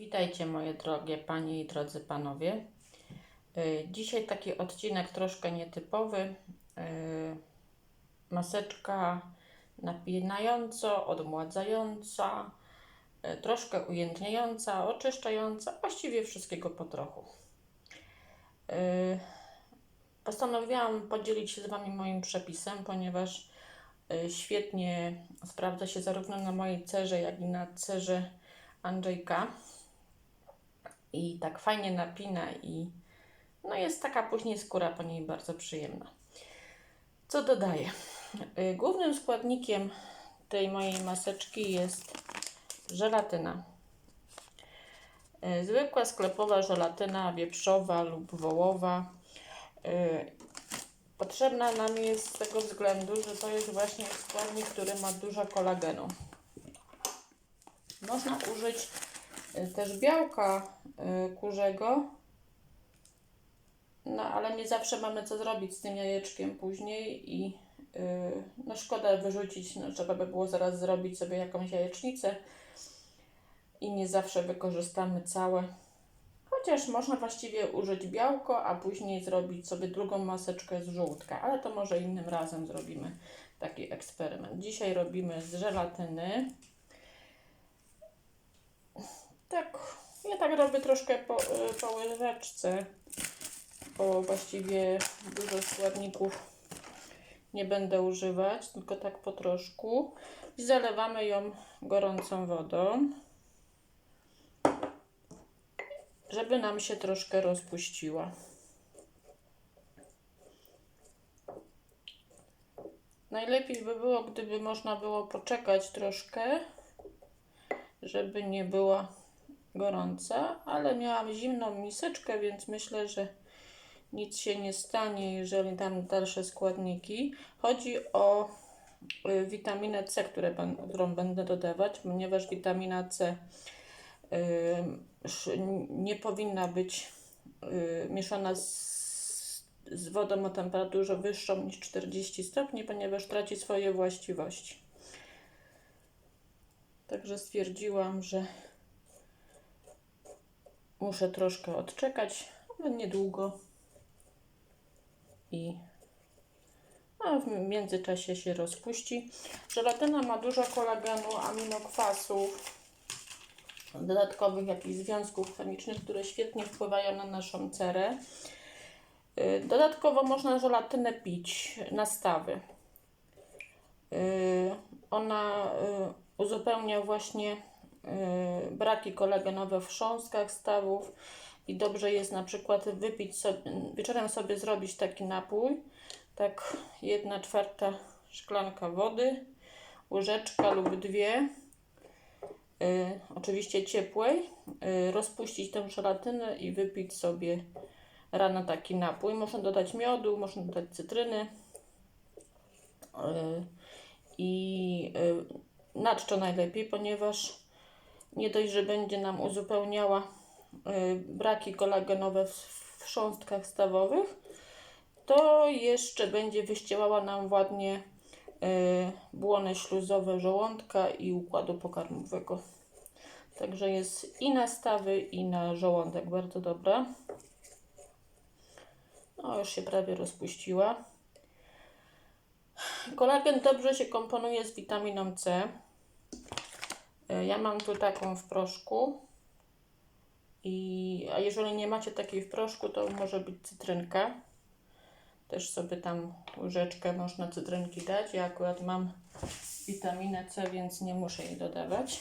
Witajcie moje drogie panie i drodzy panowie. Y, Dzisiaj taki odcinek troszkę nietypowy. Y, Maseczka napinająco, odmładzająca, y, troszkę ujętniająca, oczyszczająca, właściwie wszystkiego po trochu. Postanowiłam podzielić się z Wami moim przepisem, ponieważ świetnie sprawdza się zarówno na mojej cerze, jak i na cerze Andrzejka i tak fajnie napina i no jest taka później skóra po niej bardzo przyjemna. Co dodaję? Y, Głównym składnikiem tej mojej maseczki jest żelatyna. Y, Zwykła sklepowa żelatyna wieprzowa lub wołowa. Y, Potrzebna nam jest z tego względu, że to jest właśnie składnik, który ma dużo kolagenu. Można użyć też białka y, kurzego, no ale nie zawsze mamy co zrobić z tym jajeczkiem później i y, no szkoda wyrzucić, no trzeba by było zaraz zrobić sobie jakąś jajecznicę i nie zawsze wykorzystamy całe. Chociaż można właściwie użyć białko, a później zrobić sobie drugą maseczkę z żółtka, ale to może innym razem zrobimy taki eksperyment. Dzisiaj robimy z żelatyny. Tak, ja tak robię troszkę po, y, po łyżeczce, bo właściwie dużo składników nie będę używać, tylko tak po troszku. I zalewamy ją gorącą wodą, żeby nam się troszkę rozpuściła. Najlepiej by było, gdyby można było poczekać troszkę, żeby nie była gorąca, ale miałam zimną miseczkę, więc myślę, że nic się nie stanie, jeżeli dam dalsze składniki. Chodzi o y, witaminę C, które, którą będę dodawać, ponieważ witamina C y, nie powinna być y, mieszana z, z wodą o temperaturze wyższą niż 40 stopni, ponieważ traci swoje właściwości. Także stwierdziłam, że muszę troszkę odczekać, ale niedługo. I a w międzyczasie się rozpuści. Żelatyna ma dużo kolagenu, aminokwasów, dodatkowych jakichś związków chemicznych, które świetnie wpływają na naszą cerę. Y, Dodatkowo można żelatynę pić na stawy. Y, Ona y, uzupełnia właśnie braki kolagenowe w chrząstkach stawów i dobrze jest na przykład wypić sobie, wieczorem sobie zrobić taki napój, tak jedna czwarta szklanka wody, łyżeczka lub dwie, y, oczywiście ciepłej, y, rozpuścić tę żelatynę i wypić sobie rano taki napój. Można dodać miodu, można dodać cytryny. Y, i y, na czczo najlepiej, ponieważ nie dość, że będzie nam uzupełniała y, braki kolagenowe w, chrząstkach stawowych, to jeszcze będzie wyścielała nam ładnie y, błony śluzowe żołądka i układu pokarmowego. Także jest i na stawy, i na żołądek bardzo dobra. No, już się prawie rozpuściła. Kolagen dobrze się komponuje z witaminą C. E, Ja mam tu taką w proszku. I, a jeżeli nie macie takiej w proszku, to może być cytrynka. Też sobie tam łyżeczkę można cytrynki dać. Ja akurat mam witaminę C, więc nie muszę jej dodawać.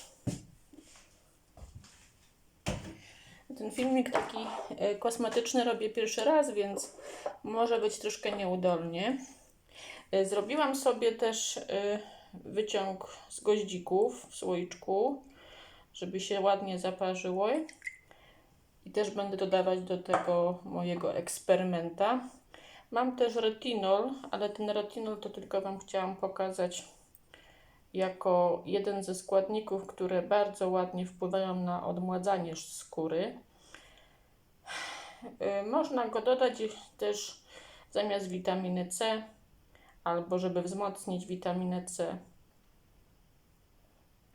Ten filmik taki e, kosmetyczny robię pierwszy raz, więc może być troszkę nieudolnie. E, Zrobiłam sobie też wyciąg z goździków w słoiczku, żeby się ładnie zaparzyło. I też będę dodawać do tego mojego eksperymenta. Mam też retinol, ale ten retinol to tylko Wam chciałam pokazać jako jeden ze składników, które bardzo ładnie wpływają na odmładzanie skóry. E, Można go dodać też zamiast witaminy C albo żeby wzmocnić witaminę C.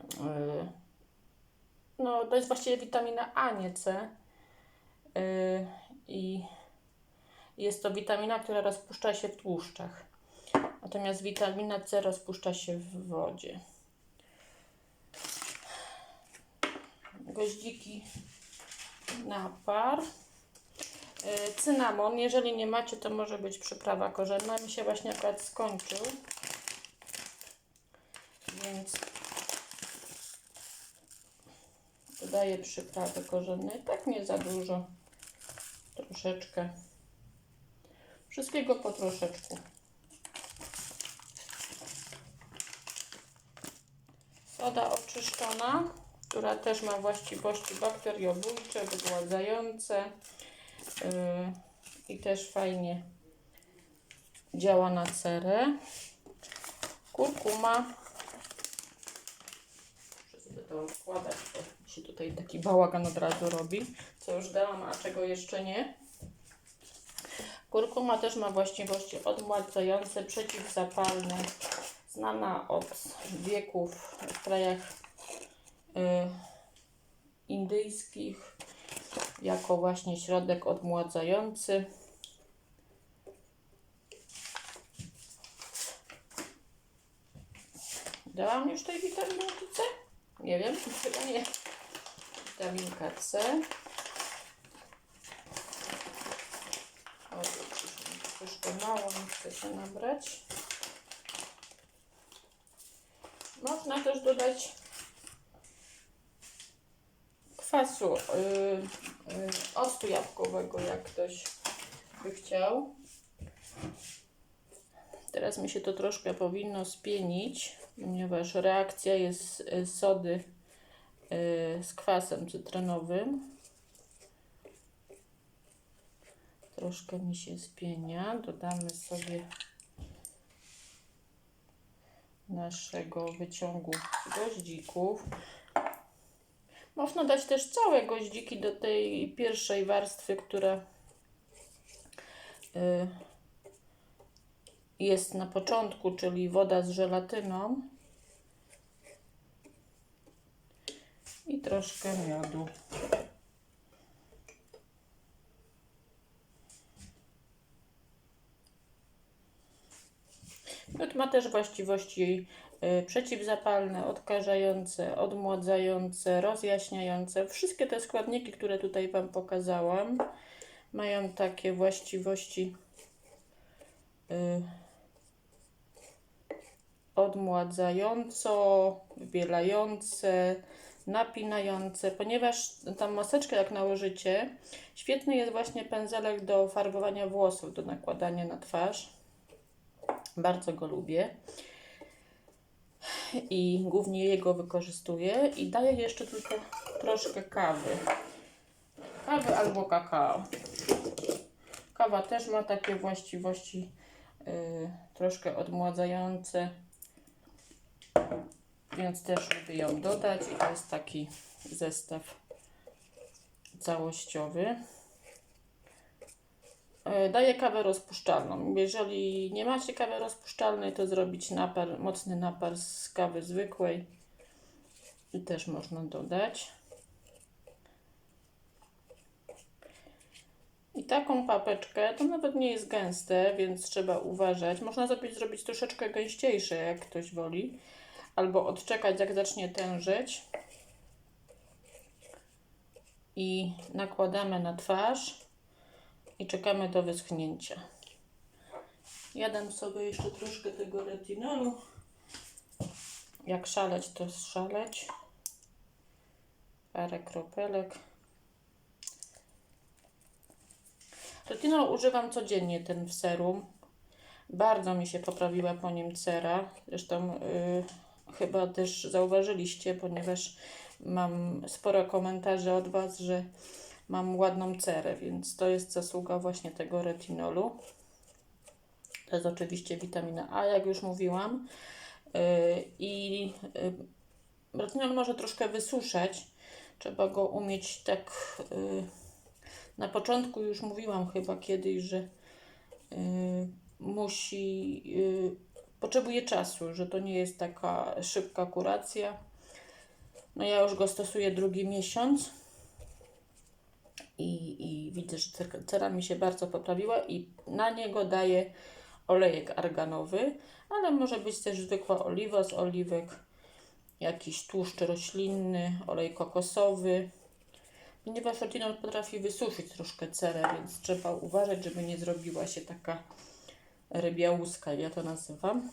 Yy, no, to jest właściwie witamina A, nie C. Yy, I jest to witamina, która rozpuszcza się w tłuszczach. Natomiast witamina C rozpuszcza się w wodzie. Goździki na par. Yy, Cynamon, jeżeli nie macie, to może być przyprawa korzenna. Mi się właśnie akurat skończył. Więc dodaję przyprawy korzennej. Tak nie za dużo. Troszeczkę. Wszystkiego po troszeczku. Soda oczyszczona, która też ma właściwości bakteriobójcze, wygładzające i też fajnie działa na cerę. Kurkuma. Muszę sobie to składać, bo się tutaj taki bałagan od razu robi. Co już dałam, a czego jeszcze nie. Kurkuma też ma właściwości odmładzające, przeciwzapalne, znana od wieków w krajach y, indyjskich jako właśnie środek odmładzający. Dałam już tej witaminki C? Nie wiem, chyba nie. Witaminka C. O, troszkę mało, nie chcę się nabrać. Można też dodać kwasu, yy, octu jabłkowego, jak ktoś by chciał. Teraz mi się to troszkę powinno spienić, ponieważ reakcja jest y, sody y, z kwasem cytrynowym. Troszkę mi się spienia. Dodamy sobie naszego wyciągu goździków. Można dać też całe goździki do tej pierwszej warstwy, która y, jest na początku, czyli woda z żelatyną. I troszkę miodu. Ma też właściwości y, przeciwzapalne, odkażające, odmładzające, rozjaśniające. Wszystkie te składniki, które tutaj Wam pokazałam, mają takie właściwości y, odmładzająco, wybielające, napinające, ponieważ tam maseczkę jak nałożycie, świetny jest właśnie pędzelek do farbowania włosów, do nakładania na twarz. Bardzo go lubię i głównie jego wykorzystuję i daję jeszcze tylko troszkę kawy. Kawy albo kakao. Kawa też ma takie właściwości yy, troszkę odmładzające, więc też lubię ją dodać i to jest taki zestaw całościowy. E, Daję kawę rozpuszczalną. Jeżeli nie macie kawy rozpuszczalnej, to zrobić napar, mocny napar z kawy zwykłej i też można dodać. I taką papeczkę, to nawet nie jest gęste, więc trzeba uważać. Można zrobić, zrobić troszeczkę gęściejsze, jak ktoś woli, albo odczekać, jak zacznie tężyć. I nakładamy na twarz i czekamy do wyschnięcia. Jadam sobie jeszcze troszkę tego retinolu. Jak szaleć, to szaleć. Parę kropelek. Retinol używam codziennie, ten w serum. Bardzo mi się poprawiła po nim cera. Zresztą yy, chyba też zauważyliście, ponieważ mam sporo komentarzy od Was, że mam ładną cerę, więc to jest zasługa właśnie tego retinolu. To jest oczywiście witamina A, jak już mówiłam. Yy, I yy, retinol może troszkę wysuszać. Trzeba go umieć tak. Yy, na początku już mówiłam chyba kiedyś, że musi. Potrzebuje czasu, że to nie jest taka szybka kuracja. No ja już go stosuję drugi miesiąc widzę, że cer- cera mi się bardzo poprawiła i na niego daję olejek arganowy, ale może być też zwykła oliwa z oliwek, jakiś tłuszcz roślinny, olej kokosowy. Ponieważ retinol potrafi wysuszyć troszkę cerę, więc trzeba uważać, żeby nie zrobiła się taka rybia łuska, ja to nazywam.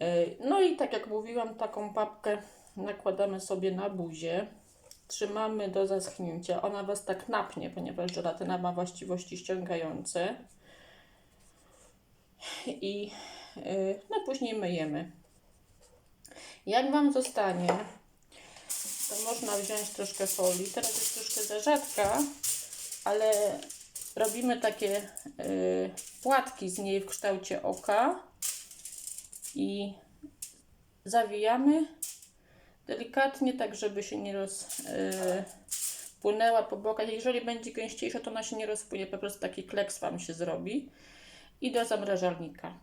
Yy, No i tak jak mówiłam, taką papkę nakładamy sobie na buzię. Trzymamy do zaschnięcia. Ona Was tak napnie, ponieważ żelatyna ma właściwości ściągające. I yy, no później myjemy. Jak Wam zostanie, to można wziąć troszkę folii. Teraz jest troszkę za rzadka, ale robimy takie y, płatki z niej w kształcie oka i zawijamy delikatnie, tak żeby się nie rozpłynęła po bokach. Jeżeli będzie gęściejsza, to ona się nie rozpłynie, po prostu taki kleks Wam się zrobi. I do zamrażalnika.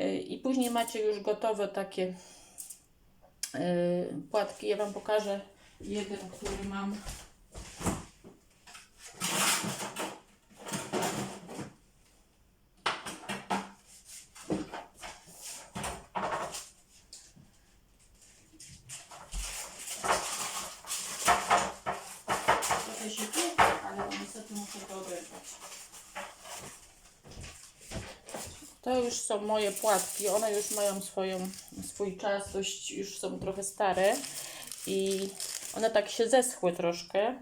Y, I później macie już gotowe takie y, płatki. Ja Wam pokażę jeden, który mam. Trochę się piecze, ale niestety muszę to obręczać. To już są moje płatki. One już mają swoją, swój czas, dość, już są trochę stare i one tak się zeschły troszkę,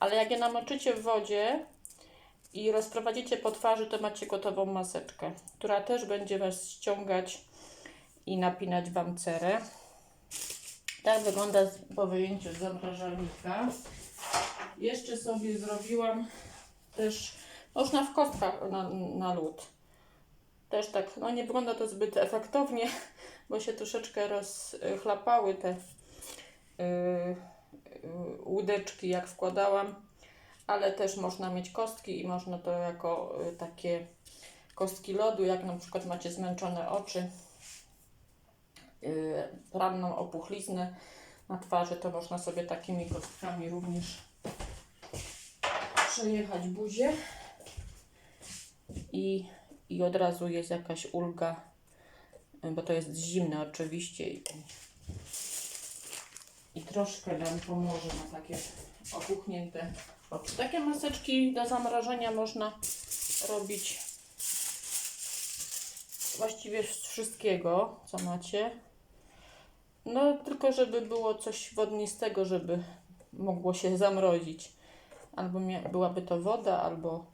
ale jak je namoczycie w wodzie i rozprowadzicie po twarzy, to macie gotową maseczkę, która też będzie Was ściągać i napinać Wam cerę. Tak wygląda po wyjęciu z zamrażalnika. Jeszcze sobie zrobiłam też, można w kostkach na, na lód. Też tak, no nie wygląda to zbyt efektownie, bo się troszeczkę rozchlapały te yy, yy, łódeczki, jak wkładałam, ale też można mieć kostki i można to jako yy, takie kostki lodu, jak na przykład macie zmęczone oczy, ranną opuchliznę na twarzy, to można sobie takimi kostkami również przejechać buzię i, i od razu jest jakaś ulga, bo to jest zimne oczywiście i, i troszkę nam pomoże na takie opuchnięte oczy. Takie maseczki do zamrażania można robić właściwie z wszystkiego, co macie. No, tylko żeby było coś wodnistego, żeby mogło się zamrozić. Albo byłaby to woda, albo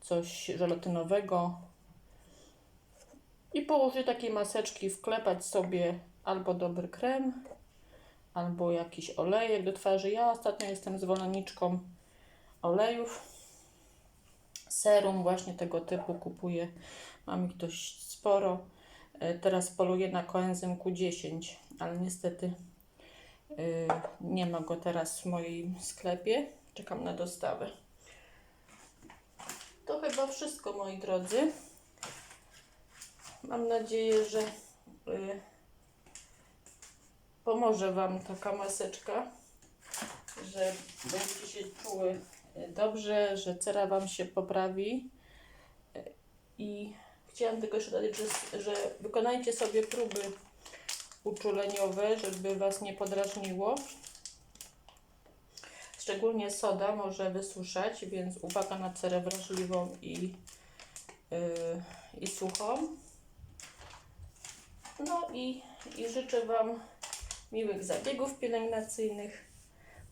coś żelatynowego. I położyć takiej maseczki, wklepać sobie albo dobry krem, albo jakiś olejek do twarzy. Ja ostatnio jestem zwolenniczką olejów. Serum właśnie tego typu kupuję. Mam ich dość sporo. E, Teraz poluję na koenzym Q10, ale niestety y, nie ma go teraz w moim sklepie. Czekam na dostawę. To chyba wszystko, moi drodzy. Mam nadzieję, że y, pomoże Wam taka maseczka, że będziecie się czuły y, dobrze, że cera Wam się poprawi. I chciałam tylko jeszcze dodać, że, że wykonajcie sobie próby uczuleniowe, żeby Was nie podrażniło. Szczególnie soda może wysuszać, więc uwaga na cerę wrażliwą i, yy, i suchą. No i, i życzę Wam miłych zabiegów pielęgnacyjnych.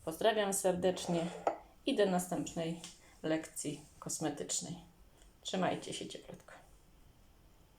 Pozdrawiam serdecznie i do następnej lekcji kosmetycznej. Trzymajcie się cieplutko.